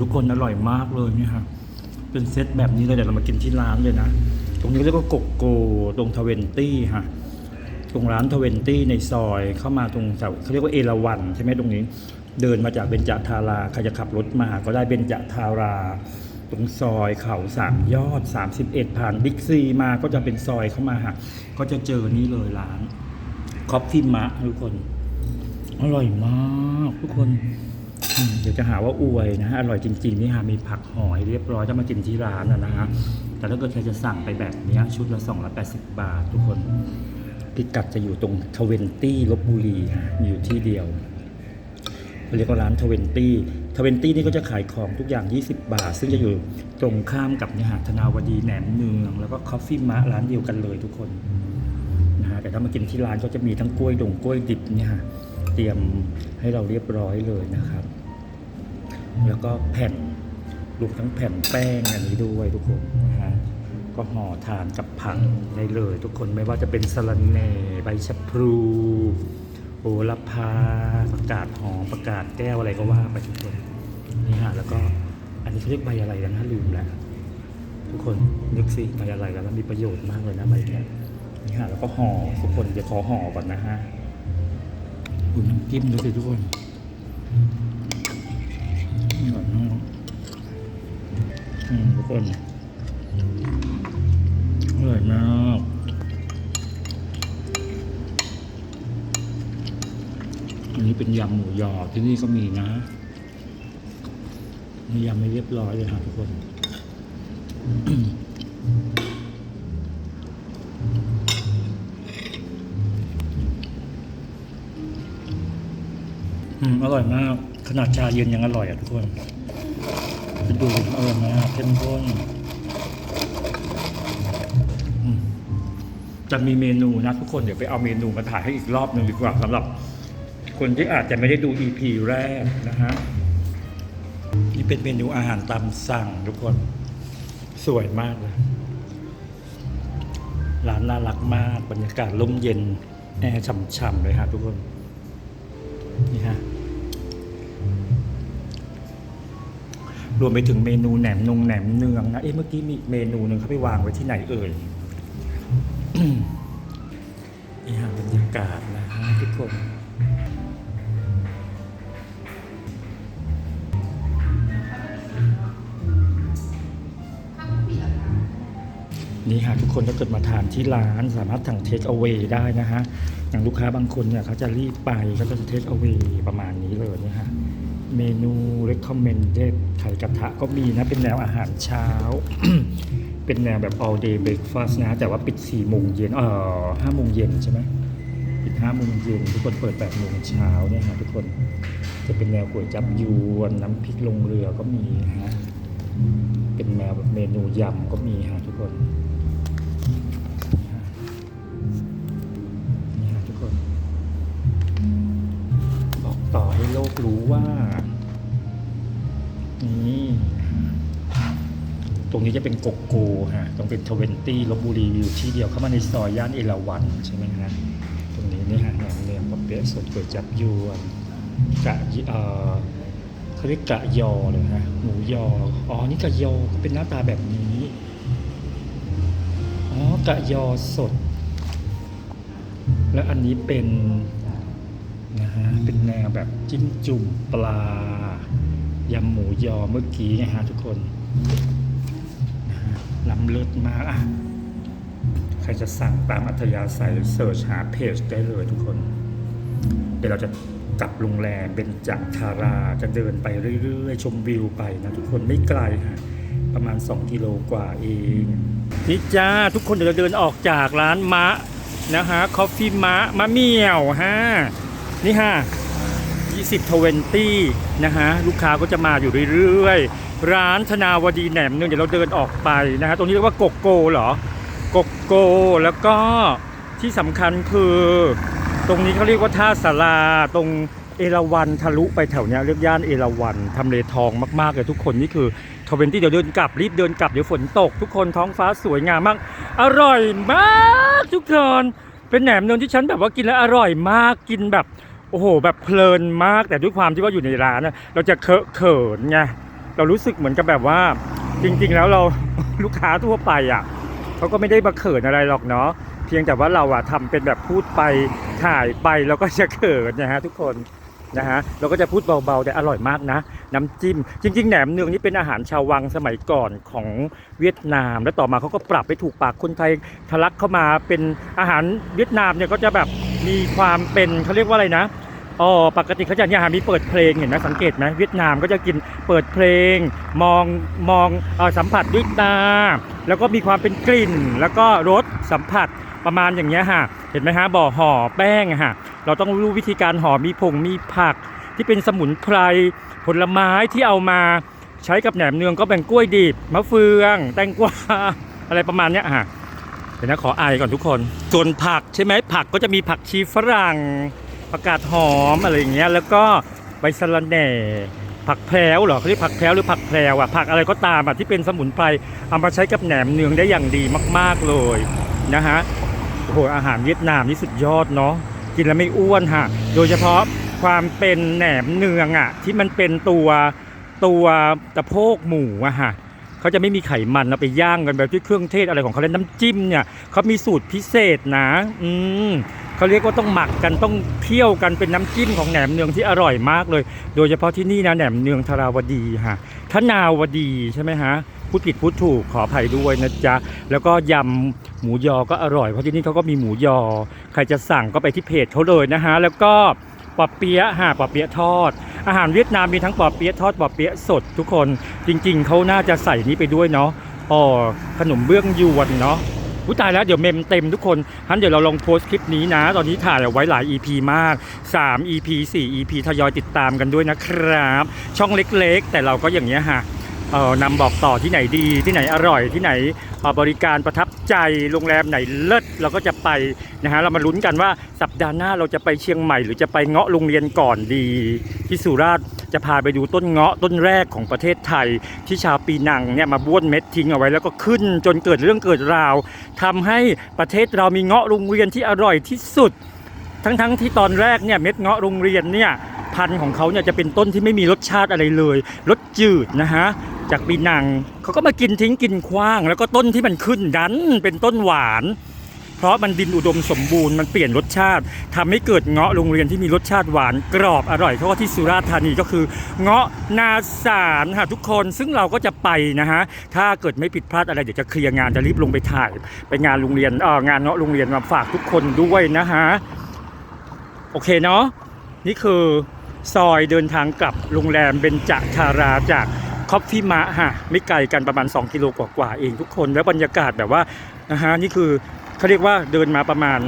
ทุกคนอร่อยมากเลยเนี่ยค่ะ เป็นเซตแบบนี้เลยเดี๋ยวเรามากินที่ร้านเลยนะ ตรงนี้เรียกว่าโกโก้ตรงทเวนตี้ค่ะ ตรงร้านทเวนตี้ในซอยเข้ามาตรงแถวเขาเรียกว่าเอราวันใช่ไหมตรงนี้ เดินมาจากเบญจทาราใครจะขับรถมาก็ได้เบญจทารา ตรงซอยเขาสามยอด 31 ผ่านบิ๊กซีมาก็จะเป็นซอยเข้ามาค่ะก็จะเจอนี่เลยร้านคอฟฟี่มะทุกคน อร่อยมากทุกคน เดี๋ยวจะหาว่าอวยนะฮะอร่อยจริงๆนี่ฮะมีผักหอยเรียบร้อยถ้ามากินที่ร้านนะฮะแต่ถ้าเกิดใครจะสั่งไปแบบนี้ชุดละ280 บาท ทุกคนพิกัดจะอยู่ตรงทเวนตี้ลบบุรีฮะอยู่ที่เดียวเรียกว่าร้านทเวนตี้ทเวนตี้นี่ก็จะขายของทุกอย่าง 20 บาท ซึ่งจะอยู่ตรงข้ามกับเนี่ยฮะธนาวดีแหนมเนือง แล้วก็คอฟฟี่มะร้านเดียวกันเลยทุกคนนะฮะแต่ถ้ามากินที่ร้านก็จะมีทั้งกล้วยดงกล้วยดิบเนี่ยฮะเตรียมให้เราเรียบร้อยเลยนะครับ แล้วก็แผ่นรวมทั้งแผ่นแป้งอันนี้ด้วยทุกคนนะฮะก็ห่อทานกับผักได้เลย ทุกคนไม่ว่าจะเป็นสะระแหน่ใบชะพลูโหระพาประกาศหอมประกาศแก้วอะไรก็ว่าไปทุกคนนี่ฮะแล้วก็อันนี้เขาเรียกใบอะไรกันนะลืมแล้วทุกคนนึกสิใบอะไรกันแล้วมีประโยชน์มากเลยนะใบเนี้ยนี่ฮะแล้วก็ห่อทุกคนจะขอห่อก่อนนะฮะดูน้ำจิ้มดูสิทุกคน ทุกคนอร่อยมากอันนี้เป็นยำหมูยอที่นี่ก็มีนะมียำไม่เรียบร้อยเลยฮะทุกคนอืมอร่อยมาก ขนาดชาเย็นยังอร่อยอะทุกคน คิดดูดิอร่อมาเข้มข้นจะมีเมนูนะทุกคนเดี๋ยวไปเอาเมนูมาถ่ายให้อีกรอบหนึ่งดีกว่าสำหรับคนที่อาจจะไม่ได้ดู EP แรกนะฮะนี่เป็นเมนูอาหารตามสั่งทุกคนสวยมากเลยร้านน่ารักมาก บรรยากาศร่มเย็น แอร์ฉ่ำๆเลยครับทุกคน นี่ฮะ รวมไปถึงเมนูแหนมนงแหนมเนืองนะ เอ๊ะเมื่อกี้มีอีกเมนูหนึ่งเขาไปวางไว้ที่ไหนเอ่ยนี่ฮะบรรยากาศนะฮะทุกคนนี่ฮะทุกคนถ้าเกิดมาทานที่ร้านสามารถสั่งเทคเอา a y ได้นะฮะ อย่างลูกค้าบางคนเนี่ยเขาจะรีบไปเขาก็จะเทคเอา a y ประมาณนี้เลยนะฮะ เมนู recommended ไข่กระทะก็มีนะ เป็นแนวอาหารเช้า เป็นแนวแบบ all day breakfast นะ แต่ว่าปิด4โมงเย็นเอ่อ5โมงเย็นใช่ไหมปิด5โมงเย็นทุกคนเปิด8โมงเช้าเนี่ยฮะทุกคนจะเป็นแนวก๋วยจับยวนน้ำพริกลงเรือก็มีนะฮะเป็นแนวแบบเมนูยำก็มีฮะทุกคน ต่อให้โลกรู้ว่า นี่ ตรงนี้จะเป็นโกโก้ฮะตรงเป็นทเวนตี้ลบบุรีอยู่ที่เดียวเข้ามาในซอยย่านเอราวันใช่ไหมฮะตรงนี้นี่ฮะแหนมเนืองปะเปี๊ยะสดก๋วยจับยวนกะเอ่อเขาเรียกกะยอเลยฮะหมูยอ อ๋อ นี่กะยอเป็นหน้าตาแบบนี้ อ๋อกะยอสด และอันนี้เป็น นะฮะเป็นแนวแบบจิ้มจุ่มปลายำหมูยอเมื่อกี้นะฮะทุกคนนะฮะล้ำเลิศมากอะใครจะสั่งตามอัธยาศัยเสิร์ชหาเพจได้เลยทุกคน เดี๋ยวเราจะกลับโรงแรมเป็นจากทาราจะเดินไปเรื่อยๆ ชมวิวไปนะทุกคนไม่ไกลฮะประมาณ 2 กิโลกว่าเองนี่จ้าทุกคนเดี๋ยวเราเดินออกจากร้านมะนะฮะคอฟฟี่มะมะเมี่ยวฮะ นี่ฮะ20 20นะฮะลูกค้าก็จะมาอยู่เรื่อยๆ ร้านธนาวดีแหนมเนืองเดี๋ยวเราเดินออกไปนะฮะตรงนี้เรียกว่าโกโก้เหรอโกโก้แล้วก็ที่สำคัญคือ ตรงนี้เขาเรียกว่าท่าสาราตรงเอราวันทะลุไปแถวเนี้ยเรียกย่านเอราวันทำเลทองมากๆเลยทุกคนนี่คือทเวนตี้เดี๋ยวเดินกลับรีบเดินกลับเดี๋ยวฝนตก ทุกคนท้องฟ้าสวยงามมาก อร่อยมากทุกคนเป็นแหนมเนืองที่ฉันแบบว่ากินแล้วอร่อยมากกินแบบ โอ้โห แบบเพลินมากแต่ด้วยความที่ว่าอยู่ในร้านนะเราจะเคอะเขินไงเรารู้สึกเหมือนกับแบบว่า จริง ๆ แล้วเราลูกค้าทั่วไปอะเขาก็ไม่ได้มาเขินอะไรหรอกเนาะเพียงแต่ว่าเราอะทำเป็นแบบพูดไปถ่ายไปแล้วก็จะเขินนะฮะทุกคนนะฮะเราก็จะพูดเบาๆแต่อร่อยมากนะ น้ำจิ้ม จริง ๆแหนมเนืองนี่เป็นอาหารชาววังสมัยก่อนของเวียดนาม แล้วต่อมาเขาก็ปรับไปถูกปากคนไทยทะลักเข้ามาเป็นอาหารเวียดนามเนี่ยก็จะแบบมีความเป็นเขาเรียกว่าอะไรนะ อ๋อปกติเขาจะเนี่ยฮะมีเปิดเพลงเห็นไหมสังเกตไหมเวียดนามก็จะกินเปิดเพลง มองมองเออสัมผัสด้วยตา แล้วก็มีความเป็นกลิ่น แล้วก็รสสัมผัสประมาณอย่างเงี้ยฮะเห็นไหมฮะบ่อห่อแป้งอะฮะเราต้องรู้วิธีการห่อมีผงมีผัก ที่เป็นสมุนไพรผลไม้ที่เอามาใช้กับแหนมเนืองก็เป็นกล้วยดิบมะเฟือง แตงกวาอะไรประมาณเนี้ยฮะเดี๋ยวนะขออายก่อนทุกคนส่วนผักใช่ไหมผักก็จะมีผักชีฝรั่ง ผักกาดหอมอะไรอย่างเงี้ยแล้วก็ใบสะระแหน่ ผักแพรวเหรอเขาเรียกผักแพรวหรือผักแพรวอะผักอะไรก็ตามอะที่เป็นสมุนไพรเอามาใช้กับแหนมเนืองได้อย่างดีมาก ๆเลยนะฮะโอ้โหอาหารเวียดนามนี่สุดยอดเนาะกินแล้วไม่อ้วนฮะโดยเฉพาะความเป็นแหนมเนืองอะที่มันเป็นตัวตัวตะโพกหมูอะฮะเขาจะไม่มีไขมันเอาไปย่างกันแบบที่เครื่องเทศอะไรของเขาแล้วน้ำจิ้มเนี่ยเขามีสูตรพิเศษนะ อืม เขาเรียกว่าต้องหมักกันต้องเคี่ยวกันเป็นน้ำจิ้มของแหนมเนืองที่อร่อยมากเลย โดยเฉพาะที่นี่นะแหนมเนืองธาราวดีฮะทนาวดีใช่ไหมฮะพูดผิดพูดถูกขออภัยด้วยนะจ๊ะแล้วก็ยำหมูยอก็อร่อยเพราะที่นี่เขาก็มีหมูยอ ใครจะสั่งก็ไปที่เพจเขาเลยนะฮะแล้วก็ปอเปี๊ยะฮะปอเปี๊ยะทอด อาหารเวียดนามมีทั้งปอเปี๊ยะทอดปอเปี๊ยะสดทุกคนจริง ๆเขาน่าจะใส่นี้ไปด้วยเนาะอ๋อขนมเบื้องยวนเนาะ อุ้ตายแล้วเดี๋ยวเมมเต็มทุกคนทันเดี๋ยวเราลองโพสต์คลิปนี้นะ ตอนนี้ถ่ายเอาไว้หลาย EP มาก 3 EP 4 EP ทยอยติดตามกันด้วยนะครับ ช่องเล็กๆ แต่เราก็อย่างเงี้ยฮะเออนำบอกต่อที่ไหนดีที่ไหนอร่อยที่ไหนเออบริการประทับใจโรงแรมไหนเลิศเราก็จะไปนะฮะเรามาลุ้นกันว่าสัปดาห์หน้าเราจะไปเชียงใหม่ หรือจะไปเงาะโรงเรียนก่อนดีที่สุราษฎร์ จะพาไปดูต้นเงาะต้นแรกของประเทศไทย ที่ชาวปีนังเนี่ยมาบ้วนเม็ดทิ้งเอาไว้แล้วก็ขึ้น จนเกิดเรื่องเกิดราวทำให้ประเทศเรามีเงาะโรงเรียนที่อร่อยที่สุด ทั้งๆที่ตอนแรกเนี่ยเม็ดเงาะโรงเรียนเนี่ยพันธุ์ของเขาเนี่ยจะเป็นต้นที่ไม่มีรสชาติอะไรเลยรสจืดนะฮะจากปีนังเขาก็มากินทิ้งกินขว้าง แล้วก็ต้นที่มันขึ้นดันเป็นต้นหวาน เพราะมันดินอุดมสมบูรณ์มันเปลี่ยนรสชาติทำให้เกิดเงาะโรงเรียนที่มีรสชาติหวานกรอบอร่อยเพราะว่าที่สุราษฎร์ธานีก็คือ เงาะนาสารค่ะทุกคนซึ่งเราก็จะไปนะฮะถ้าเกิดไม่ผิดพลาดอะไรเดี๋ยวจะเคลียร์งานจะรีบลงไปถ่าย ไปงานโรงเรียนเอองานเงาะโรงเรียนมาฝากทุกคนด้วยนะฮะโอเคเนาะนี่คือซอยเดินทางกลับโรงแรมเบญจทาราจากคอฟฟี่มะฮะไม่ไกลกันประมาณ 2 กิโลกว่าๆเองทุกคน แล้วบรรยากาศแบบว่านะฮะนี่คือ เขาเรียกว่าเดินมาประมาณ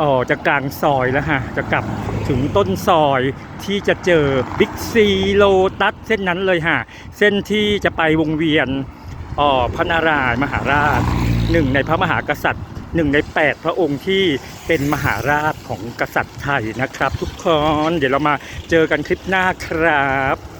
อ๋อจะกลางซอยแล้วฮะ จะกลับถึงต้นซอยที่จะเจอบิ๊กซีโลตัสเส้นนั้นเลยฮะ เส้นที่จะไปวงเวียนอ๋อพระนารายมหาราชหนึ่งในพระมหากษัตริย์หนึ่งในแปดพระองค์ที่เป็นมหาราชของกษัตริย์ไทยนะครับ ทุกคน เดี๋ยวเรามาเจอกันคลิปหน้าครับ